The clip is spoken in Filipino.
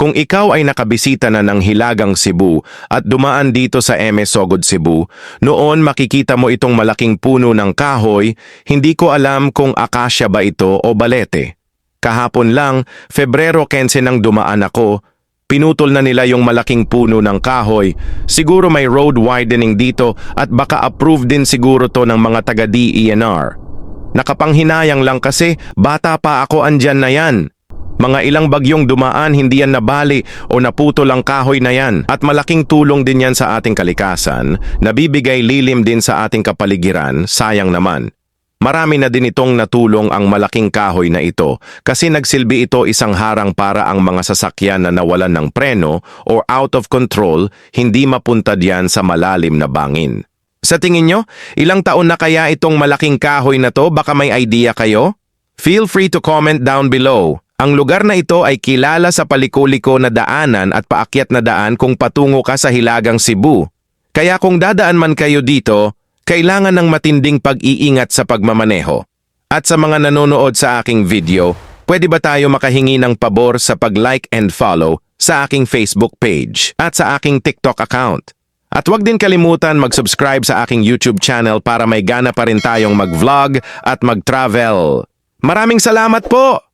Kung ikaw ay nakabisita na ng Hilagang Cebu at dumaan dito sa MS Sogod Cebu, noon makikita mo itong malaking puno ng kahoy, hindi ko alam kung akasya ba ito o balete. Kahapon lang, Febrero 15 nang dumaan ako, pinutol na nila yung malaking puno ng kahoy. Siguro may road widening dito at baka approve din siguro to ng mga taga DENR. Nakapanghinayang lang kasi bata pa ako andyan na yan. Mga ilang bagyong dumaan hindi yan nabali o naputol ang kahoy na yan at malaking tulong din yan sa ating kalikasan, nabibigay lilim din sa ating kapaligiran, sayang naman. Marami na din itong natulong ang malaking kahoy na ito kasi nagsilbi ito isang harang para ang mga sasakyan na nawalan ng preno or out of control hindi mapunta diyan sa malalim na bangin. Sa tingin nyo, ilang taon na kaya itong malaking kahoy na to baka may idea kayo? Feel free to comment down below. Ang lugar na ito ay kilala sa palikuliko na daanan at paakyat na daan kung patungo ka sa Hilagang Cebu. Kaya kung dadaan man kayo dito, kailangan ng matinding pag-iingat sa pagmamaneho. At sa mga nanonood sa aking video, pwede ba tayo makahingi ng pabor sa pag-like and follow sa aking Facebook page at sa aking TikTok account? At huwag din kalimutan mag-subscribe sa aking YouTube channel para may gana pa rin tayong mag-vlog at mag-travel. Maraming salamat po!